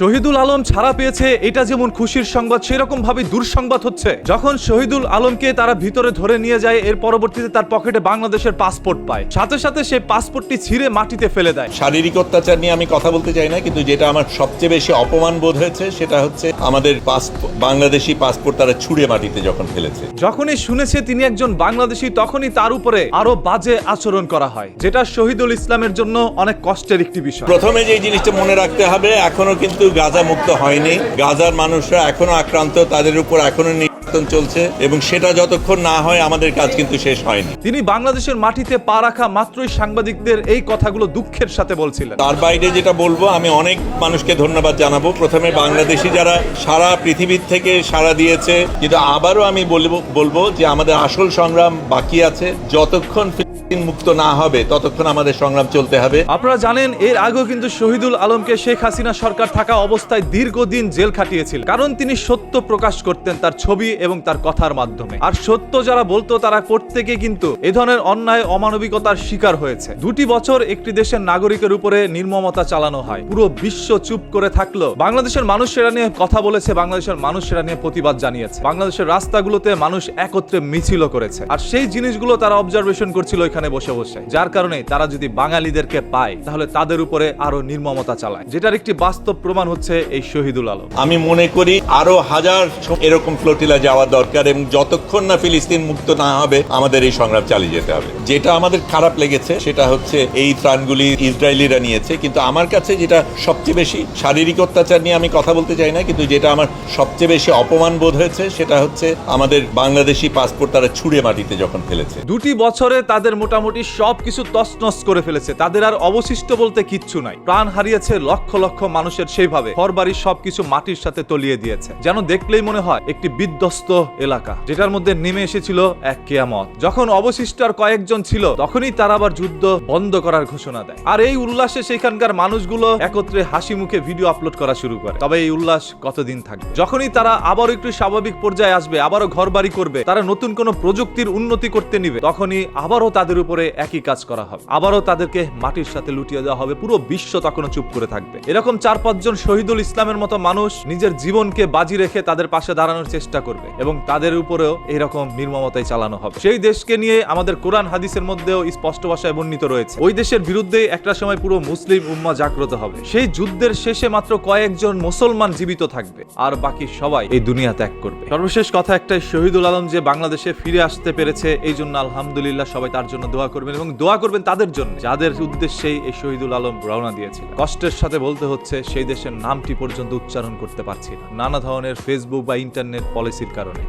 শহীদুল আলম ছাড়া পেয়েছে এটা যেমন খুশির সংবাদ সেরকম ভাবে দুঃসংবাদ হচ্ছে। যখন শহীদুল আলমকে তারা ভিতরে ধরে নিয়ে যায় এর পরবর্তীতে তার পকেটে বাংলাদেশের পাসপোর্ট পায়। সাথে সাথে সে পাসপোর্টটি ছিঁড়ে মাটিতে ফেলে দেয়। শারীরিক অত্যাচার নিয়ে আমি কথা বলতে চাই না কিন্তু যেটা আমার সবচেয়ে বেশি অপমান বোধ হয়েছে সেটা হচ্ছে আমাদের পাসপোর্ট বাংলাদেশি পাসপোর্ট তারা ছুঁড়ে মাটিতে যখন ফেলেছে। যখনই শুনেছে তিনি একজন বাংলাদেশি তখনই তার উপরে আরও বাজে আচরণ করা হয় যেটা শহীদুল ইসলামের জন্য অনেক কষ্টের একটি বিষয়। প্রথমে যে জিনিসটা মনে রাখতে হবে এখনও কিন্তু গাজা মুক্ত হয়নি। গাজার মানুষরা এখনও আক্রান্ত তাদের উপর এখনও নির্যাতন চলছে এবং সেটা যতক্ষণ না হয় আমাদের কাজ কিন্তু শেষ হয়নি। তিনি বাংলাদেশের মাটিতে পা রাখা মাত্রই সাংবাদিকদের এই কথাগুলো দুঃখের সাথে বলছিলেন। তার বাইরে যেটা বলব আমি অনেক মানুষকে ধন্যবাদ জানাব। প্রথমে বাংলাদেশি যারা সারা পৃথিবীর থেকে সাড়া দিয়েছে কিন্তু আবারও আমি বলব বলব যে আমাদের আসল সংগ্রাম বাকি আছে। যতক্ষণ মুক্ত না হবে, ততক্ষণ আমাদের সংগ্রাম চলতে হবে। আপনারা জানেন, এর আগেও কিন্তু শহীদুল আলমকে শেখ হাসিনা সরকার থাকা অবস্থায় দীর্ঘদিন জেল খাটিয়েছিল। কারণ তিনি সত্য প্রকাশ করতেন তার ছবি এবং তার কথার মাধ্যমে। আর সত্য যারা বলতো, তারা প্রত্যেকে কিন্তু এ ধরনের অন্যায়, অমানবিকতার শিকার হয়েছে। দুটি বছর একটি দেশের নাগরিকের উপরে নির্মমতা চালানো হয়। পুরো বিশ্ব চুপ করে থাকল। বাংলাদেশের মানুষ নিয়ে কথা বলেছে, বাংলাদেশের মানুষ নিয়ে প্রতিবাদ জানিয়েছে। বাংলাদেশের রাস্তাগুলোতে মানুষ একত্রে মিছিল করেছে। আর সেই জিনিসগুলো তারা অবজারভেশন করছিল এখানে বসে বসে। যার কারণে তারা যদি বাঙালিদেরকে পায় তাহলে তাদের উপরে আরও নির্মমতা চালায়। যেটার একটি বাস্তব প্রমাণ হচ্ছে এই শহীদুল আলম। আমি মনে করি আরও হাজার এরকম ফ্লোটিলা যাওয়া দরকার এবং যতক্ষণ না ফিলিস্তিন মুক্ত না হবে আমাদের এই সংগ্রাম চালিয়ে যেতে হবে। যেটা আমাদের খারাপ লেগেছে সেটা হচ্ছে এই ত্রাণগুলি ইসরায়েলিরা নিয়েছে। কিন্তু আমার কাছে যেটা সবচেয়ে বেশি শারীরিক অত্যাচার নিয়ে আমি কথা বলতে চাই না কিন্তু যেটা আমার সবচেয়ে বেশি অপমান বোধ হয়েছে সেটা হচ্ছে আমাদের বাংলাদেশি পাসপোর্ট তারা ছুঁড়ে মাটিতে যখন ফেলেছে। দুটি বছরে তাদের মোটামুটি সবকিছু তছনছ করে ফেলেছে। তাদের আর অবশিষ্ট বলতে কিচ্ছু নাই। প্রাণ হারিয়েছে লক্ষ লক্ষ মানুষের সেইভাবে। ঘরবাড়ির সবকিছু মাটির সাথে তলিয়ে দিয়েছে। যেন দেখলেই মনে হয় একটি বিধ্বস্ত এলাকা, যেটার মধ্যে নেমে এসেছিল এক কেয়ামত। যখন অবশিষ্ট আর কয়েকজন ছিল, তখনই তারা আবার যুদ্ধ বন্ধ করার ঘোষণা দেয়। আর এই উল্লাসে সেখানকার মানুষগুলো একত্রে হাসি মুখে ভিডিও আপলোড করা শুরু করে। তবে এই উল্লাস কতদিন থাকবে? যখনই তারা আবারও একটু স্বাভাবিক পর্যায়ে আসবে, আবারও ঘর বাড়ি করবে, তারা নতুন কোনো প্রযুক্তির উন্নতি করতে নিবে, তখনই আবারও তাদের উপরে একই কাজ করা হবে। আবারও তাদেরকে মাটির সাথে লুটিয়ে দেওয়া হবে। পুরো বিশ্ব তখনও চুপ করে থাকবে। এরকম চার পাঁচজন শহীদুল ইসলামের মতো মানুষ নিজের জীবনকে বাজি রেখে তাদের পাশে দাঁড়ানোর চেষ্টা করবে এবং তাদের উপরেও এরকম নির্মমতাই চালানো হবে। সেই দেশকে নিয়ে আমাদের কোরআন হাদিসের মধ্যেও স্পষ্ট ভাষায় বর্ণিত রয়েছে। ওই দেশের বিরুদ্ধে একটা সময় পুরো মুসলিম উম্মা জাগ্রত হবে। সেই যুদ্ধের শেষে মাত্র কয়েকজন মুসলমান জীবিত থাকবে। আর বাকি সবাই এই দুনিয়া ত্যাগ করবে। সর্বশেষ কথা একটাই, শহীদুল আলম যে বাংলাদেশে ফিরে আসতে পেরেছে এই জন্য আলহামদুলিল্লাহ সবাই তার জন্য দোয়া করবেন এবং দোয়া করবেন তাদের জন্য, যাদের উদ্দেশ্যেই এই শহীদুল আলম রওনা দিয়েছিল। কষ্টের সাথে বলতে হচ্ছে, সেই দেশের নামটি পর্যন্ত উচ্চারণ করতে পারছি না। নানা ধরনের ফেসবুক বা ইন্টারনেট পলিসির কারণে।